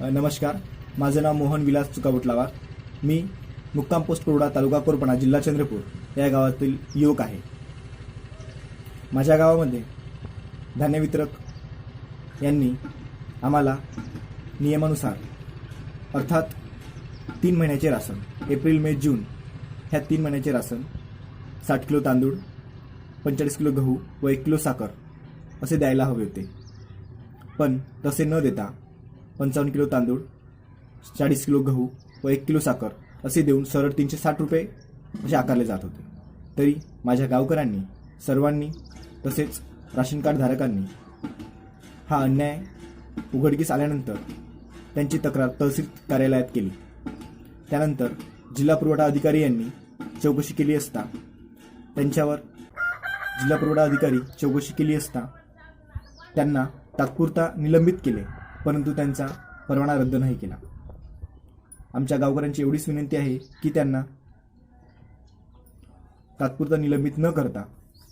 नमस्कार. माझं नाव मोहन विलास चुकाबुटलावार मी मुक्काम पोस्ट कोरडा तालुका कोरपणा जिल्हा चंद्रपूर या गावातील युवक आहे. माझ्या गावामध्ये धान्य वितरक यांनी आम्हाला नियमानुसार अर्थात तीन महिन्याचे राशन एप्रिल मे जून ह्या तीन महिन्याचे राशन साठ किलो तांदूळ पंचेचाळीस किलो गहू व एक किलो साखर असे द्यायला हवे होते. पण तसे न देता पंचावन्न किलो तांदूळ चाळीस किलो गहू व एक किलो साखर असे देऊन सरळ तीनशे साठ रुपये असे आकारले जात होते. तरी माझ्या गावकऱ्यांनी सर्वांनी तसेच राशन कार्ड धारकांनी हा अन्याय उघडकीस आल्यानंतर त्यांची तक्रार तहसील कार्यालयात केली. त्यानंतर जिल्हा पुरवठा अधिकारी यांनी चौकशी केली असता त्यांच्यावर जिल्हा पुरवठा अधिकारी चौकशी केली असता त्यांना तात्पुरता निलंबित केले. परंतु त्यांचा परवाना रद्द नाही केला. आमच्या गावकऱ्यांची एवढीच विनंती आहे की त्यांना तात्पुरता निलंबित न करता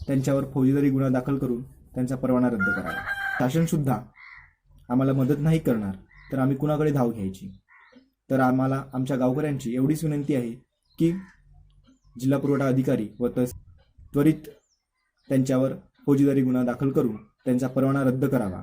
त्यांच्यावर फौजदारी गुन्हा दाखल करून त्यांचा परवाना रद्द करावा. शासनसुद्धा आम्हाला मदत नाही करणार तर आम्ही कुणाकडे धाव घ्यायची? तर आम्हाला आमच्या गावकऱ्यांची एवढीच विनंती आहे की जिल्हा पुरवठा अधिकारी व तस त्वरित त्यांच्यावर फौजदारी गुन्हा दाखल करून त्यांचा परवाना रद्द करावा.